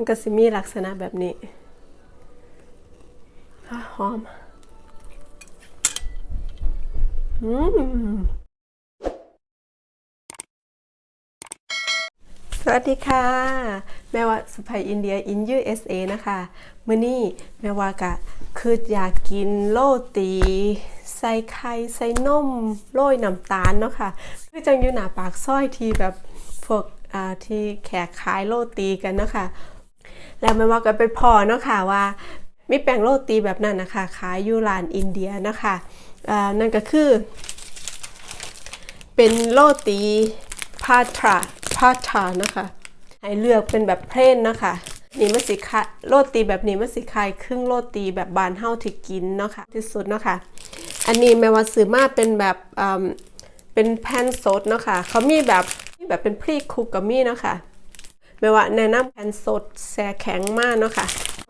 มันก็สิมีลักษณะแบบนี้หอมอืมสวัสดีค่ะ แม่ว่าสุภัยอินเดียอิน USA นะคะมื้อนี้แม่ว่ากะคืออยากกินโรตี ใส่ไข่ใส่นมโรยน้ำตาลเนาะค่ะคือจังอยู่หน้าปากซอยที่แบบพวกที่แขกขายโรตีกันเนาะค่ะ แล้วแม่ว่าก็ไปพอเนาะค่ะว่ามีแป้งโรตีแบบนั้นนะคะขายอยู่ร้านอินเดียนะคะนั่นก็คือ เป็นโรตีพาทราพาทรานะคะให้เลือกเป็นแบบเพลนนะคะนี่มันสิคาโรตีแบบนี้มันสิคายครึ่งโรตีแบบบานเฮาที่กินเนาะค่ะที่สุดเนาะค่ะอันนี้แม้ว่าซื้อมาเป็นแบบเป็นแผ่นสดเนาะค่ะเขามีแบบมีแบบเป็นพรีคุกกับมีเนาะค่ะ แม้ว่าแนะนำแผ่นสดแช่แข็งมากเนาะค่ะ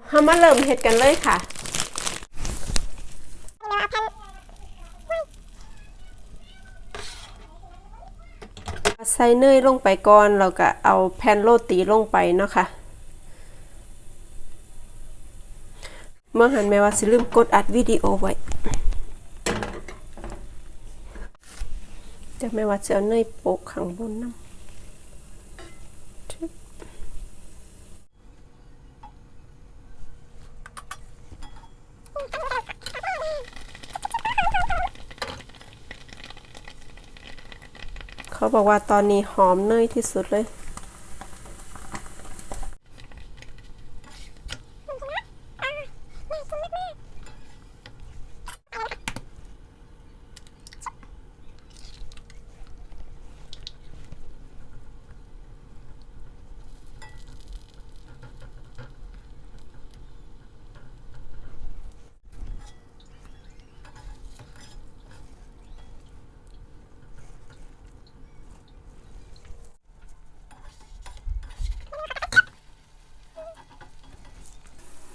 เฮามาเริ่มเฮ็ดกันเลยค่ะใส่เนยลงไปก่อนเราก็เอาแผ่นโรตีลงไปเนาะค่ะ เมื่อหันแม่ว่าสิลืมกดอัดวิดีโอไว้จะแม่ว่าจะเอาเนยโปะข้างบนน้ำชึบ เขาบอกว่าตอนนี้หอมเนยที่สุดเลย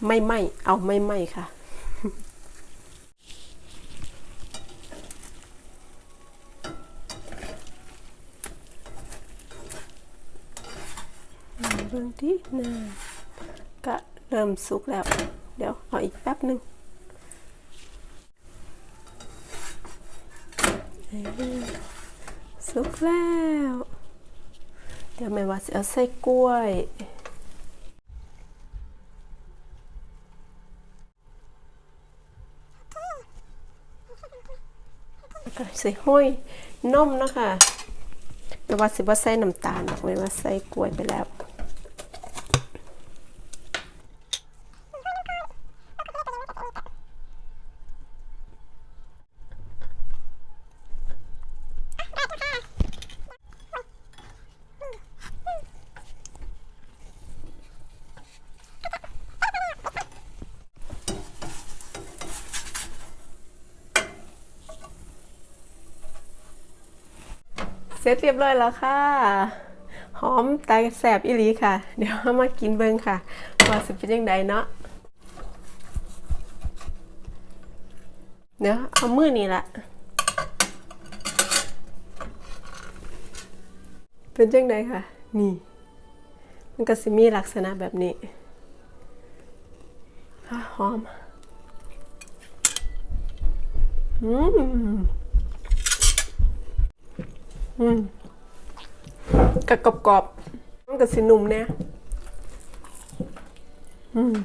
ไม่ไหมเอาไม่ไหมค่ะ เบื้องที่นะก็เริ่มสุกแล้ว เดี๋ยวเอาอีกแป๊บหนึ่งสุกแล้ว เดี๋ยวแม่ว่าจะเอาใส่กล้วย ก็ใส่ห้อยนมเนาะคะไม่ว่าสิว่าใส่น้ำตาลหรอกไม่ว่าใส่กล้วยไปแล้ว เสร็จเรียบร้อยแล้วค่ะ หอมตาแสบอีหลีค่ะ เดี๋ยวเอามากินเบิงค่ะว่าสิเป็นยังไงเนาะเดี๋ยวเอามือนี่ละเป็นยังไงค่ะ นี่ มันก็สิมีลักษณะแบบนี้หอม อืม อืมกะกรอบๆมันก็สินุ่มเนี่ยอืม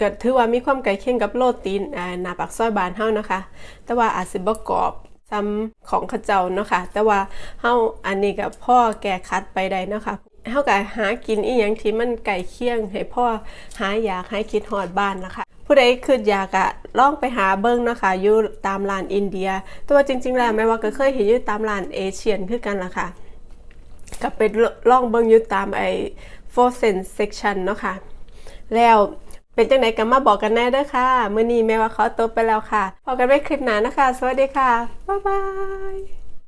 ก็ถือว่ามีความไก่เคียงกับโรตีนอ่าหนาปากซอยบานเฮานะคะ แต่ว่าอาจสิบ่กรอบซ้ำของขเจ้าเนาะค่ะ แต่ว่าเฮาอันนี้ก็พ่อแก้คัดไปได้เนาะค่ะเฮาก็หากินอีหยังที่มันไก่เคียงให้พ่อหาอยากให้คิดฮอดบ้านนะคะ ผู้ใดคืออยากอะลองไปหาเบิ้งนะคะอยู่ตามร้านอินเดียแต่ว่าจริง ๆ แล้วแม่ว่าก็เคยเห็นอยู่ตามร้านเอเชียนคือกันล่ะค่ะก็ไปลองเบิ้งอยู่ตามไอ้ four cent section เนาะค่ะแล้วเป็นจังไหนกันมาบอกกันแน่เด้อค่ะมื้อนี้แม่ว่าขอตัวไปแล้วค่ะพบกันไว้คลิปหน้านะคะ สวัสดีค่ะ บ๊ายบาย